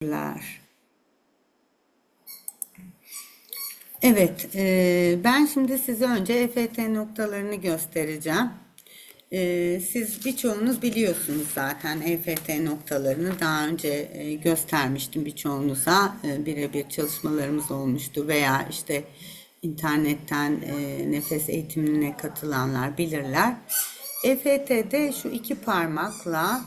Teşekkürler. Evet, e, ben şimdi size önce EFT noktalarını göstereceğim. E, siz birçoğunuz biliyorsunuz zaten EFT noktalarını daha önce e, göstermiştim birçoğunuza. E, birebir çalışmalarımız olmuştu veya işte internetten e, nefes eğitimine katılanlar bilirler. EFT'de şu iki parmakla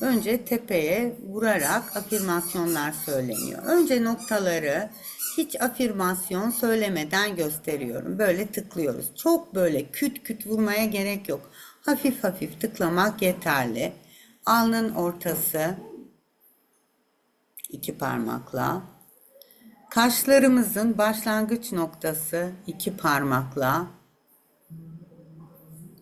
önce tepeye vurarak afirmasyonlar söyleniyor. Önce noktaları hiç afirmasyon söylemeden gösteriyorum. Böyle tıklıyoruz. Çok böyle küt küt vurmaya gerek yok. Hafif hafif tıklamak yeterli. Alnın ortası iki parmakla. Kaşlarımızın başlangıç noktası iki parmakla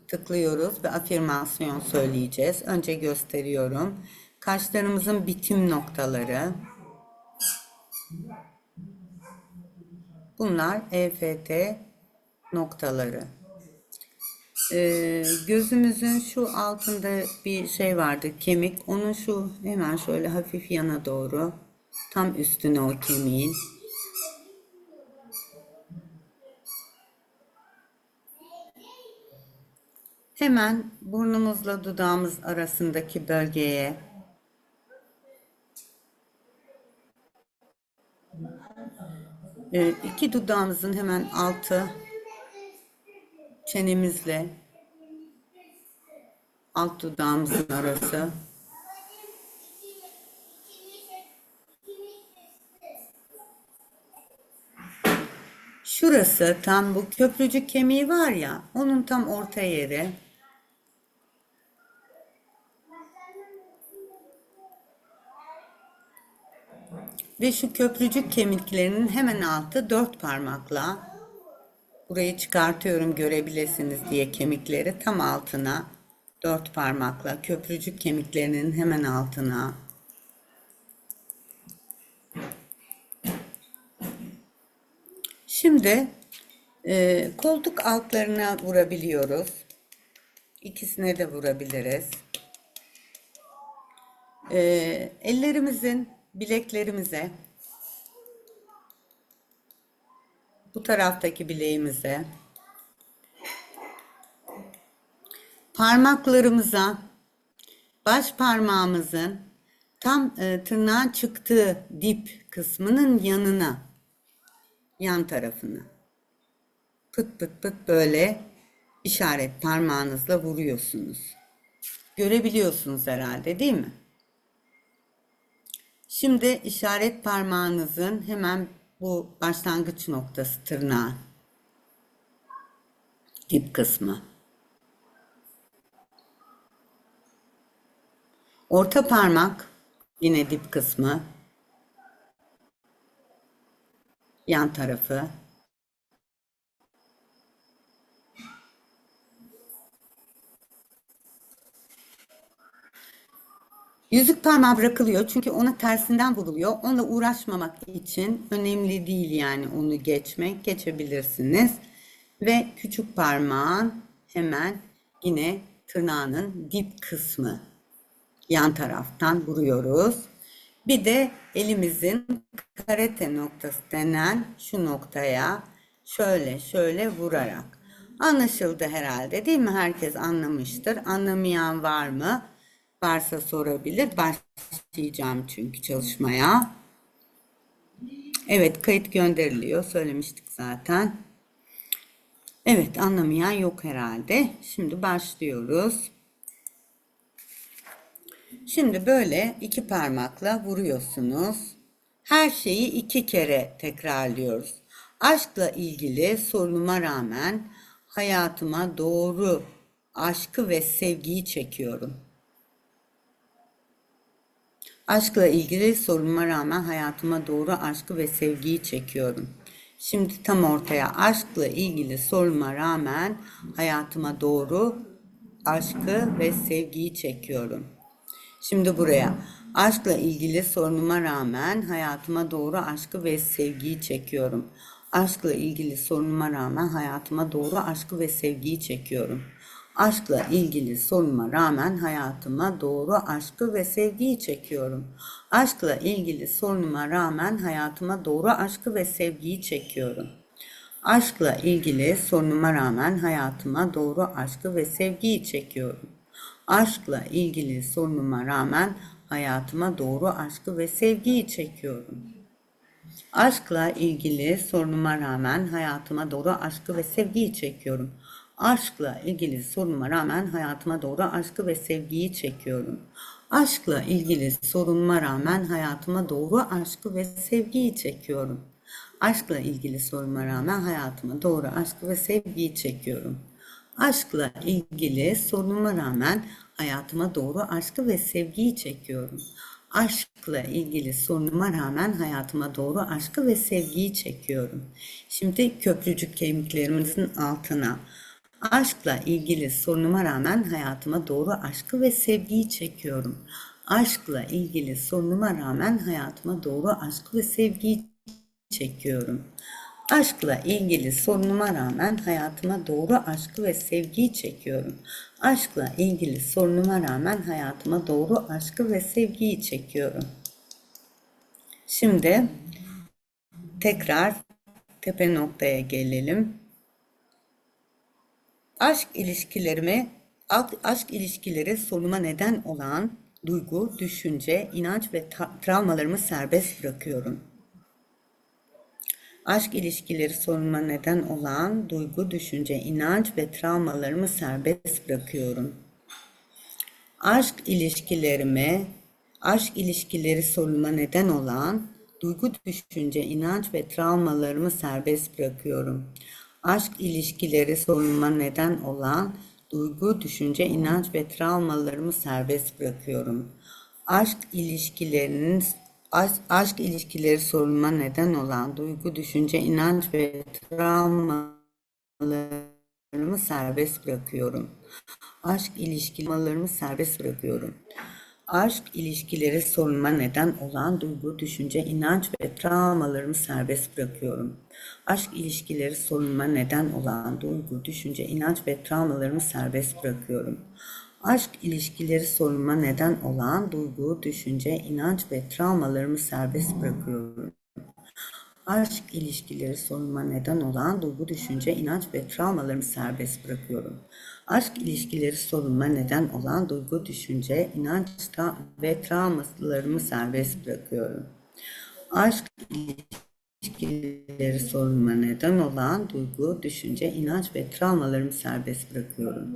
tıklıyoruz ve afirmasyon söyleyeceğiz. Önce gösteriyorum. Kaşlarımızın bitim noktaları. Bunlar EFT noktaları. Ee, gözümüzün şu altında bir şey vardı kemik. Onun şu hemen şöyle hafif yana doğru tam üstüne o kemiğin Hemen burnumuzla dudağımız arasındaki bölgeye e, iki dudağımızın hemen altı çenemizle alt dudağımızın arası Şurası tam bu köprücük kemiği var ya onun tam orta yeri. Ve şu köprücük kemiklerinin hemen altı dört parmakla burayı çıkartıyorum görebilirsiniz diye kemikleri tam altına dört parmakla köprücük kemiklerinin hemen altına Şimdi e, koltuk altlarına vurabiliyoruz. İkisine de vurabiliriz. E, ellerimizin bileklerimize, bu taraftaki bileğimize, parmaklarımıza, baş parmağımızın tam e, tırnağın çıktığı dip kısmının yanına, yan tarafına pıt pıt pıt böyle işaret parmağınızla vuruyorsunuz. Görebiliyorsunuz herhalde değil mi? Şimdi işaret parmağınızın hemen bu başlangıç noktası tırnağı. Dip kısmı. Orta parmak yine dip kısmı. Yan tarafı. Yüzük parmağı bırakılıyor çünkü ona tersinden vuruluyor. Onunla uğraşmamak için önemli değil yani onu geçmek. Geçebilirsiniz. Ve küçük parmağın hemen yine tırnağının dip kısmı yan taraftan vuruyoruz. Bir de elimizin karate noktası denen şu noktaya şöyle şöyle vurarak. Anlaşıldı herhalde değil mi? Herkes anlamıştır. Anlamayan var mı? Varsa sorabilir. Başlayacağım çünkü çalışmaya. Evet kayıt gönderiliyor. Söylemiştik zaten. Evet anlamayan yok herhalde. Şimdi başlıyoruz. Şimdi böyle iki parmakla vuruyorsunuz. Her şeyi iki kere tekrarlıyoruz. Aşkla ilgili sorunuma rağmen hayatıma doğru aşkı ve sevgiyi çekiyorum. Aşkla ilgili sorunuma rağmen hayatıma doğru aşkı ve sevgiyi çekiyorum. Şimdi tam ortaya aşkla ilgili sorunuma rağmen hayatıma doğru aşkı ve sevgiyi çekiyorum. Şimdi buraya aşkla ilgili sorunuma rağmen hayatıma doğru aşkı ve sevgiyi çekiyorum. Aşkla ilgili sorunuma rağmen hayatıma doğru aşkı ve sevgiyi çekiyorum. Aşkla ilgili sorunuma rağmen hayatıma doğru aşkı ve sevgiyi çekiyorum. Aşkla ilgili sorunuma rağmen hayatıma doğru aşkı ve sevgiyi çekiyorum. Aşkla ilgili sorunuma rağmen hayatıma doğru aşkı ve sevgiyi çekiyorum. Aşkla ilgili sorunuma rağmen hayatıma doğru aşkı ve sevgiyi çekiyorum. Aşkla ilgili sorunuma rağmen hayatıma doğru aşkı ve sevgiyi çekiyorum. Aşkla ilgili sorunuma rağmen hayatıma doğru aşkı ve sevgiyi çekiyorum. Aşkla ilgili sorunuma rağmen hayatıma doğru aşkı ve sevgiyi çekiyorum. Aşkla ilgili sorunuma rağmen hayatıma doğru aşkı ve sevgiyi çekiyorum. Aşkla ilgili sorunuma rağmen hayatıma doğru aşkı ve sevgiyi çekiyorum. Aşkla ilgili sorunuma rağmen hayatıma doğru aşkı ve sevgiyi çekiyorum. Şimdi köprücük kemiklerimizin altına aşkla ilgili sorunuma rağmen hayatıma doğru aşkı ve sevgiyi çekiyorum. Aşkla ilgili sorunuma rağmen hayatıma doğru aşkı ve sevgiyi çekiyorum. Aşkla ilgili sorunuma rağmen hayatıma doğru aşkı ve sevgiyi çekiyorum. Aşkla ilgili sorunuma rağmen hayatıma doğru aşkı ve sevgiyi çekiyorum. Şimdi tekrar tepe noktaya gelelim. Aşk ilişkilerimi, aşk ilişkileri sorunuma neden olan duygu, düşünce, inanç ve travmalarımı serbest bırakıyorum. Aşk ilişkileri sorunuma neden olan duygu, düşünce, inanç ve travmalarımı serbest bırakıyorum. Aşk ilişkilerime, aşk ilişkileri sorunuma neden olan duygu, düşünce, inanç ve travmalarımı serbest bırakıyorum. Aşk ilişkileri sorunuma neden olan duygu, düşünce, inanç ve travmalarımı serbest bırakıyorum. Aşk ilişkilerinin aşk, aşk ilişkileri sorunuma neden olan duygu, düşünce, inanç ve travmalarımı serbest bırakıyorum. Aşk ilişkilerimi serbest bırakıyorum. Aşk ilişkileri sorunuma neden olan duygu, düşünce, inanç ve travmalarımı serbest bırakıyorum. Aşk ilişkileri sorunuma neden olan duygu, düşünce, inanç ve travmalarımı serbest bırakıyorum. Aşk ilişkileri sorunuma neden olan duygu, düşünce, inanç ve travmalarımı serbest bırakıyorum. Aşk ilişkileri sorunuma neden olan duygu, düşünce, inanç ve travmalarımı serbest bırakıyorum. Aşk ilişkileri sorunuma neden olan duygu, düşünce, inanç ve travmalarımı serbest bırakıyorum. Aşk ilişkileri sorunuma neden olan duygu, düşünce, inanç ve travmalarımı serbest bırakıyorum.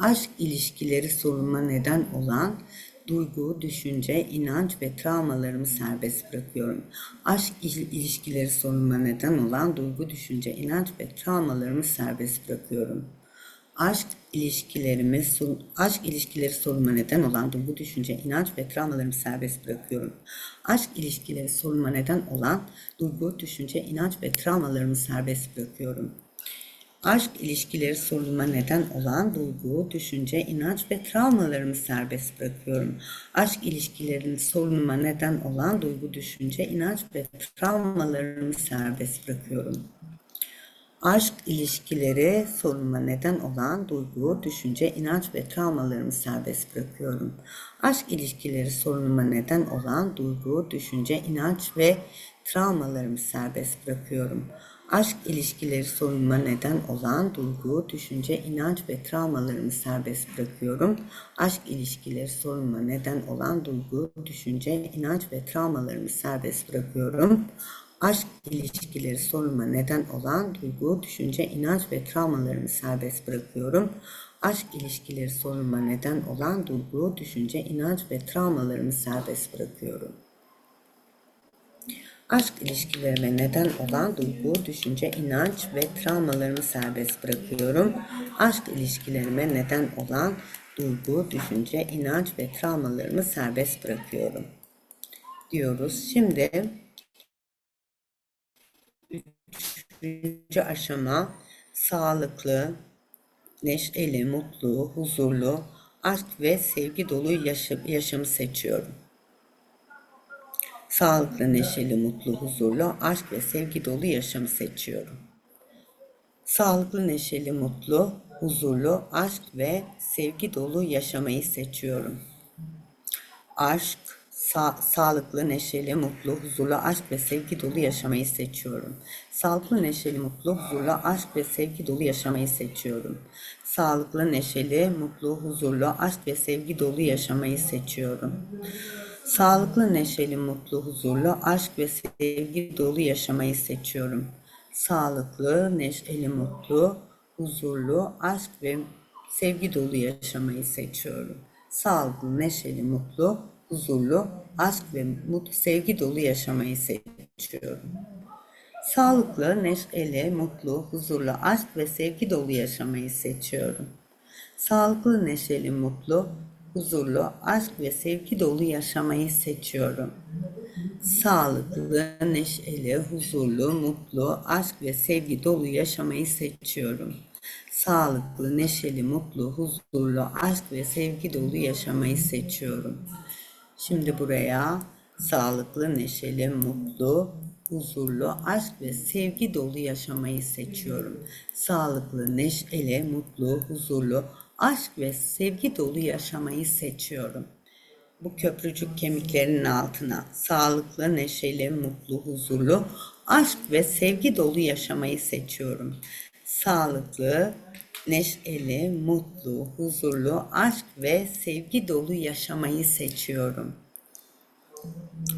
Aşk ilişkileri sorunuma neden olan duygu, düşünce, inanç ve travmalarımı serbest bırakıyorum. Aşk ilişkileri sorunuma neden olan duygu, düşünce, inanç ve travmalarımı serbest bırakıyorum. Aşk ilişkilerimi, aşk ilişkileri sorunuma neden olan duygu, düşünce, inanç ve travmalarımı serbest bırakıyorum. Aşk ilişkileri sorunuma neden olan duygu, düşünce, inanç ve travmalarımı serbest bırakıyorum. Aşk ilişkileri sorunuma neden olan duygu, düşünce, inanç ve travmalarımı serbest bırakıyorum. Aşk ilişkilerinin sorunuma neden olan duygu, düşünce, inanç ve travmalarımı serbest bırakıyorum. Aşk ilişkileri sorunuma neden olan duygu, düşünce, inanç ve travmalarımı serbest bırakıyorum. Aşk ilişkileri sorunuma neden olan duygu, düşünce, inanç ve travmalarımı serbest bırakıyorum. Aşk ilişkileri sorunuma neden olan duygu, düşünce, inanç ve travmalarımı serbest bırakıyorum. Aşk ilişkileri sorunuma neden olan duygu, düşünce, inanç ve travmalarımı serbest bırakıyorum. Aşk ilişkileri sorunuma neden olan duygu, düşünce, inanç ve travmalarımı serbest bırakıyorum. Aşk ilişkileri sorunuma neden olan duygu, düşünce, inanç ve travmalarımı serbest bırakıyorum. Aşk ilişkilerime neden olan duygu, düşünce, inanç ve travmalarımı serbest bırakıyorum. Aşk ilişkilerime neden olan duygu, düşünce, inanç ve travmalarımı serbest bırakıyorum. Diyoruz. Şimdi üçüncü aşama sağlıklı, neşeli, mutlu, huzurlu, aşk ve sevgi dolu yaşam, yaşamı seçiyorum. Sağlıklı, neşeli, mutlu, huzurlu, aşk ve sevgi dolu yaşamı seçiyorum. Sağlıklı, neşeli, mutlu, huzurlu, aşk ve sevgi dolu yaşamayı seçiyorum. Aşk, sa- sağlıklı, neşeli, mutlu, huzurlu, aşk ve sevgi dolu yaşamayı seçiyorum. Sağlıklı, neşeli, mutlu, huzurlu, aşk ve sevgi dolu yaşamayı seçiyorum. Sağlıklı, neşeli, mutlu, huzurlu, aşk ve sevgi dolu yaşamayı seçiyorum. Sağlıklı, neşeli, mutlu, huzurlu, aşk ve sevgi dolu yaşamayı seçiyorum. Sağlıklı, neşeli, mutlu, huzurlu, aşk ve sevgi dolu yaşamayı seçiyorum. Sağlıklı, neşeli, mutlu, huzurlu, aşk ve mutlu, sevgi dolu yaşamayı seçiyorum. Sağlıklı, neşeli, mutlu, huzurlu, aşk ve sevgi dolu yaşamayı seçiyorum. Sağlıklı, neşeli, mutlu, huzurlu, aşk ve sevgi dolu yaşamayı seçiyorum. Sağlıklı, neşeli, huzurlu, mutlu, aşk ve sevgi dolu yaşamayı seçiyorum. Sağlıklı, neşeli, mutlu, huzurlu, aşk ve sevgi dolu yaşamayı seçiyorum. Şimdi buraya sağlıklı, neşeli, mutlu, huzurlu, aşk ve sevgi dolu yaşamayı seçiyorum. Sağlıklı, neşeli, mutlu, huzurlu, aşk ve sevgi dolu yaşamayı seçiyorum. Bu köprücük kemiklerinin altına sağlıklı, neşeli, mutlu, huzurlu, aşk ve sevgi dolu yaşamayı seçiyorum. Sağlıklı, neşeli, mutlu, huzurlu, aşk ve sevgi dolu yaşamayı seçiyorum.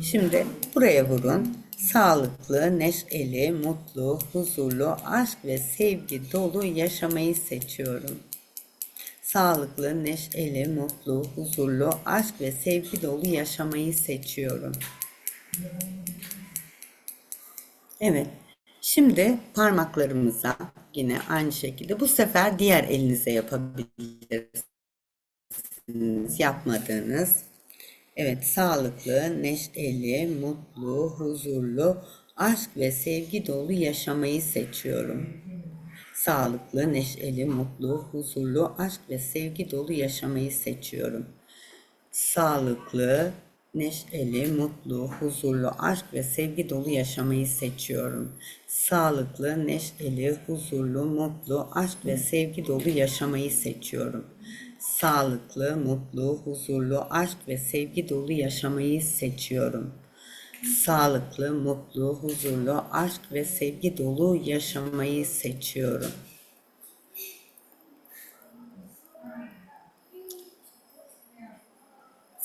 Şimdi buraya vurun. Sağlıklı, neşeli, mutlu, huzurlu, aşk ve sevgi dolu yaşamayı seçiyorum. Sağlıklı, neşeli, mutlu, huzurlu, aşk ve sevgi dolu yaşamayı seçiyorum. Evet. Şimdi parmaklarımıza yine aynı şekilde bu sefer diğer elinize yapabilirsiniz. Yapmadığınız. Evet, sağlıklı, neşeli, mutlu, huzurlu, aşk ve sevgi dolu yaşamayı seçiyorum. Sağlıklı, neşeli, mutlu, huzurlu, aşk ve sevgi dolu yaşamayı seçiyorum. Sağlıklı, neşeli, mutlu, huzurlu, aşk ve sevgi dolu yaşamayı seçiyorum. Sağlıklı, neşeli, huzurlu, mutlu, aşk ve sevgi dolu yaşamayı seçiyorum. Sağlıklı, mutlu, huzurlu, aşk ve sevgi dolu yaşamayı seçiyorum. Sağlıklı, mutlu, huzurlu, aşk ve sevgi dolu yaşamayı seçiyorum.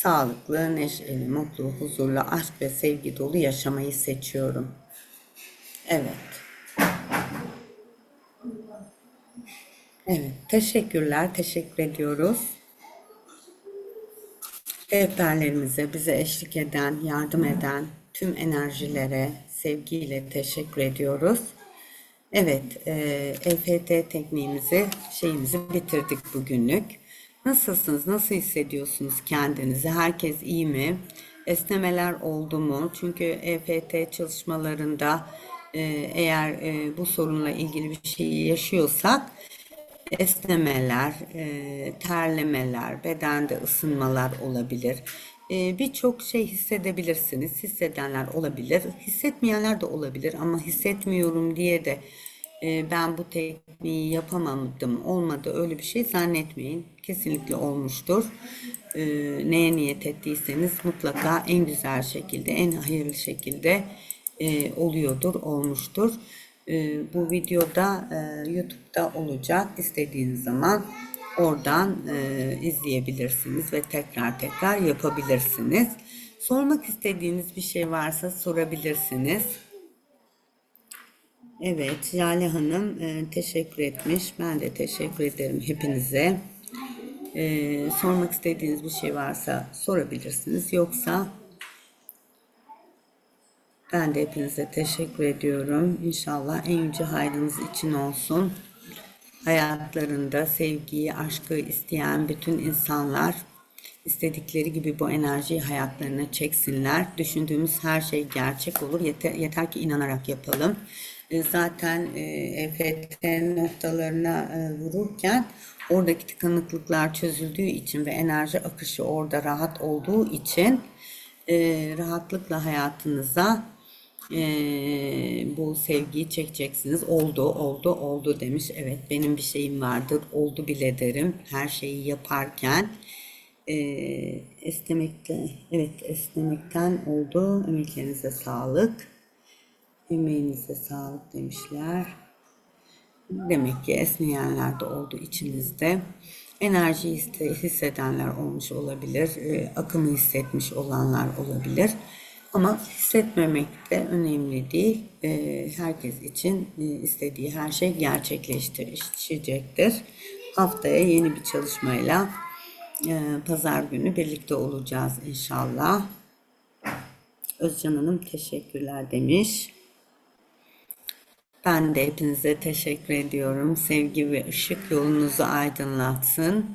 Sağlıklı, neşeli, mutlu, huzurlu, aşk ve sevgi dolu yaşamayı seçiyorum. Evet. Evet, teşekkürler, teşekkür ediyoruz. Rehberlerimize, bize eşlik eden, yardım eden tüm enerjilere sevgiyle teşekkür ediyoruz. Evet, EFT tekniğimizi, şeyimizi bitirdik bugünlük. Nasılsınız, nasıl hissediyorsunuz kendinizi? Herkes iyi mi? Esnemeler oldu mu? Çünkü EFT çalışmalarında e, eğer e, bu sorunla ilgili bir şey yaşıyorsak esnemeler, e, terlemeler, bedende ısınmalar olabilir. E, Birçok şey hissedebilirsiniz. Hissedenler olabilir, hissetmeyenler de olabilir ama hissetmiyorum diye de e, ben bu tekniği yapamadım, olmadı öyle bir şey zannetmeyin. Kesinlikle olmuştur. E, neye niyet ettiyseniz mutlaka en güzel şekilde, en hayırlı şekilde e, oluyordur, olmuştur. E, bu videoda e, YouTube'da olacak. İstediğiniz zaman oradan izleyebilirsiniz ve tekrar tekrar yapabilirsiniz. Sormak istediğiniz bir şey varsa sorabilirsiniz. Evet, Jale Hanım e, teşekkür etmiş. Ben de teşekkür ederim hepinize. E, sormak istediğiniz bir şey varsa sorabilirsiniz. Yoksa ben de hepinize teşekkür ediyorum. İnşallah en yüce hayrınız için olsun. Hayatlarında sevgiyi, aşkı isteyen bütün insanlar istedikleri gibi bu enerjiyi hayatlarına çeksinler. Düşündüğümüz her şey gerçek olur. Yeter, yeter ki inanarak yapalım. E, Zaten e, EFT noktalarına e, vururken oradaki tıkanıklıklar çözüldüğü için ve enerji akışı orada rahat olduğu için e, rahatlıkla hayatınıza bu sevgiyi çekeceksiniz. Oldu, oldu, oldu demiş. Evet, benim bir şeyim vardır. Oldu bile derim. Her şeyi yaparken. Ee, esnemekte, evet esnemekten oldu. Emeklerinize sağlık. Emeğinize sağlık demişler. Demek ki esneyenler de oldu içinizde. Enerji hisse- hissedenler olmuş olabilir. e, Akımı hissetmiş olanlar olabilir. Ama hissetmemek de önemli değil. E, Herkes için e, istediği her şey gerçekleşecektir. Haftaya yeni bir çalışmayla pazar günü birlikte olacağız inşallah. Özcan Hanım teşekkürler demiş. Ben de hepinize teşekkür ediyorum. Sevgi ve ışık yolunuzu aydınlatsın.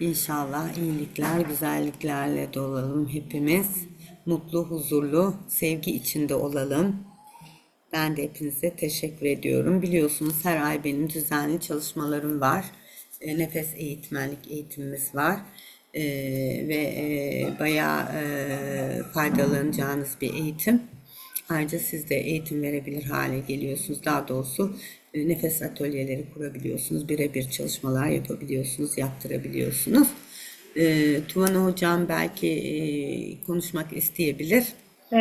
İnşallah iyilikler, güzelliklerle dolalım hepimiz. Mutlu, huzurlu, sevgi içinde olalım. Ben de hepinize teşekkür ediyorum. Biliyorsunuz her ay benim düzenli çalışmalarım var. E, Nefes eğitmenlik eğitimimiz var. E, ve e, bayağı e, faydalanacağınız bir eğitim. Ayrıca siz de eğitim verebilir hale geliyorsunuz. Daha doğrusu e, nefes atölyeleri kurabiliyorsunuz. Birebir çalışmalar yapabiliyorsunuz, yaptırabiliyorsunuz. E, Tuvana Hocam belki e, konuşmak isteyebilir. Ee,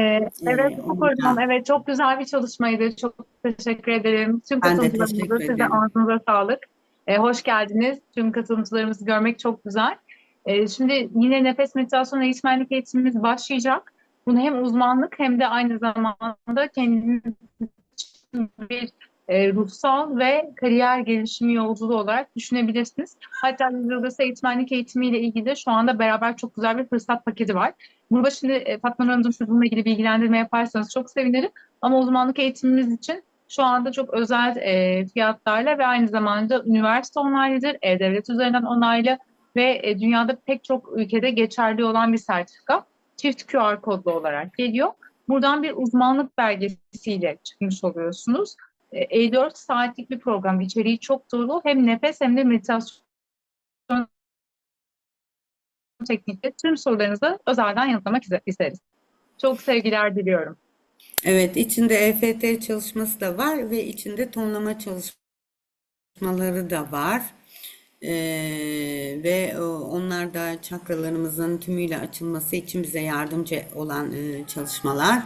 evet, Ee, Ufuk onu Hocam, da- evet çok güzel bir çalışmaydı. Çok teşekkür ederim. Tüm katılımcılarımıza size ağzınıza sağlık. Ee, hoş geldiniz. Tüm katılımcılarımızı görmek çok güzel. Ee, şimdi yine nefes meditasyon eğitmenlik eğitimimiz başlayacak. Bunu hem uzmanlık hem de aynı zamanda kendiniz bir e, ruhsal ve kariyer gelişimi yolculuğu olarak düşünebilirsiniz. Hatta Yıldız eğitmenlik eğitimiyle ilgili de şu anda beraber çok güzel bir fırsat paketi var. Burada şimdi e, Fatma Hanımcığım siz bununla ilgili bilgilendirme yaparsanız çok sevinirim. Ama uzmanlık eğitimimiz için şu anda çok özel e, fiyatlarla ve aynı zamanda üniversite onaylıdır, e-devlet üzerinden onaylı ve e, dünyada pek çok ülkede geçerli olan bir sertifika. Çift QR kodlu olarak geliyor. Buradan bir uzmanlık belgesiyle çıkmış oluyorsunuz. E, 54 saatlik bir program. İçeriği çok dolu. Hem nefes hem de meditasyon teknikte tüm sorularınızı özelden yanıtlamak isteriz. Çok sevgiler diliyorum. Evet, içinde EFT çalışması da var ve içinde tonlama çalışmaları da var. Ee, ve o- onlar da çakralarımızın tümüyle açılması için bize yardımcı olan e, çalışmalar.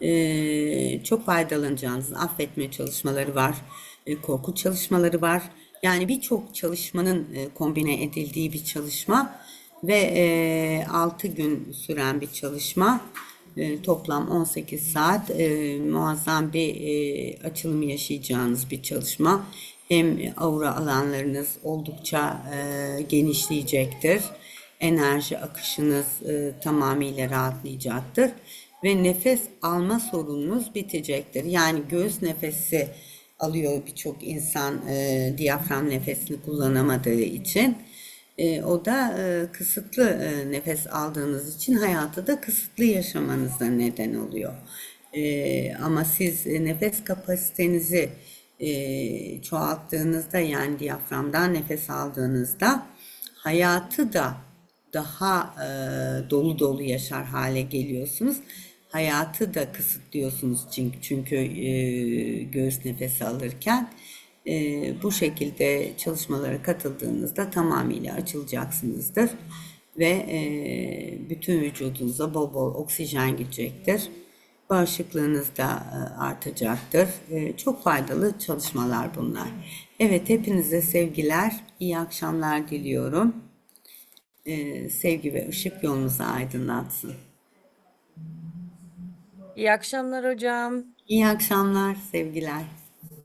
Ee, çok faydalanacağınız affetme çalışmaları var, e, korku çalışmaları var. Yani birçok çalışmanın e, kombine edildiği bir çalışma ve e, 6 gün süren bir çalışma. E, toplam 18 saat e, muazzam bir e, açılım yaşayacağınız bir çalışma. Hem aura alanlarınız oldukça e, genişleyecektir. Enerji akışınız e, tamamıyla rahatlayacaktır. Ve nefes alma sorununuz bitecektir. Yani göğüs nefesi alıyor birçok insan e, diyafram nefesini kullanamadığı için. E, o da e, kısıtlı e, nefes aldığınız için hayatı da kısıtlı yaşamanıza neden oluyor. E, ama siz e, nefes kapasitenizi e, çoğalttığınızda yani diyaframdan nefes aldığınızda hayatı da daha e, dolu dolu yaşar hale geliyorsunuz. Hayatı da kısıtlıyorsunuz çünkü, çünkü e, göğüs nefesi alırken. E, bu şekilde çalışmalara katıldığınızda tamamıyla açılacaksınızdır ve e, bütün vücudunuza bol bol oksijen gidecektir. Bağışıklığınız da e, artacaktır. E, çok faydalı çalışmalar bunlar. Evet hepinize sevgiler, iyi akşamlar diliyorum. E, sevgi ve ışık yolunuzu aydınlatsın. İyi akşamlar hocam. İyi akşamlar, sevgiler.